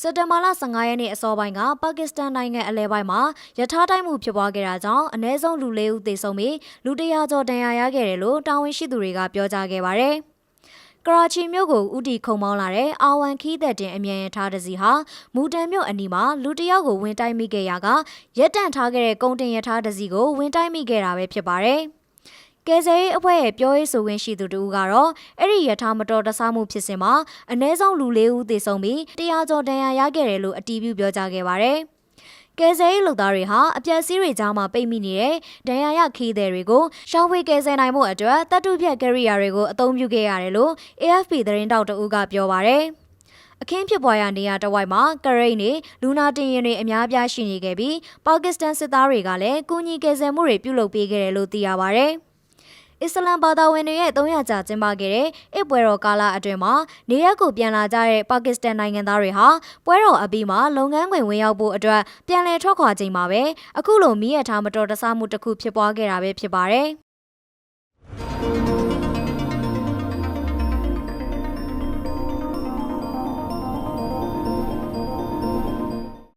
စက်တဘာလ15ရက်နေ့အစောပိုင်းကပါကစ္စတန်နိုင်ငံအလဲပိုင်းမှာရထားတိုက်မှုဖြစ်ပွားခဲ့တာကြောင့်အ ਨੇ ဆုံးလူ၄ဦးသေဆုံးပြီးလူတရာကျော်ဒဏ်ရာရခဲ့တယ်လို့တာဝန်ရှိသူတွေကပြောကြားခဲ့ပါတယ်။ကရာချီမြို့ကိုဥတီခုံမောင်းလာတဲ့အာဝန်ခီးသက်တင်အမြန်ရထားတစ်စီးဟာမူတန်မြို့အနီးမှာလူတစ်ယောက်ကိုဝင်တိုက်မိခဲ့ရာကရက်တန့်ထားခဲ့တဲ့ကုန်တင်ရထားတစ်စီးကိုဝင်တိုက်မိခဲ့တာပဲဖြစ်ပါတယ်။ ကယ်ဆယ်ရေးအဖွဲ့ရဲ့ပြောရေးဆိုခွင့်ရှိသူတို့ကတော့အဲ့ဒီရထားမတော်တဆမှုဖြစ်စဉ်မှာအ ਨੇ ဆုံးလူ၄ဦးသေဆုံးပြီးတရားကျော်ဒဏ်ရာရခဲ့တယ်လို့အတည်ပြုပြောကြားခဲ့ပါတယ်။ကယ်ဆယ်ရေးလုပ်သားတွေဟာအပြက်စီးတွေကြားမှာပိတ်မိနေတဲ့ဒဏ်ရာရခီးသည်တွေကိုရှောင်းဝေးကယ်ဆယ်နိုင်မှုအတွက်တပ်တုပြက်ကရိယာတွေကိုအသုံးပြုခဲ့ရတယ်လို့ AFP သတင်းတောက်တအူးကပြောပါတယ်။အခင်းဖြစ်ပွားရာနေရာတစ်ဝိုက်မှာကရိတ်နေလူနာတင်ရင်တွေအများပြားရှိနေခဲ့ပြီးပါကစ္စတန်စစ်သားတွေကလည်းကူညီကယ်ဆယ်မှုတွေပြုလုပ်ပေးခဲ့တယ်လို့သိရပါဗျ။ အစ္စလမ်ဘာသာဝင်တွေရဲ့300ကြာကျင်းပခဲ့တဲ့အစ်ပွဲတော်ကာလအတွင်းမှာနေရက်ကိုပြန်လာကြတဲ့ပါကစ္စတန်နိုင်ငံသားတွေဟာပွဲတော်အပြီးမှာလုပ်ငန်းခွင်ဝင်ရောက်ဖို့အတွက်ပြန်လည်ထွက်ခွာချိန်မှာပဲအခုလိုမိရထားမတော်တဆမှုတစ်ခုဖြစ်ပွားခဲ့တာပဲဖြစ်ပါတယ်။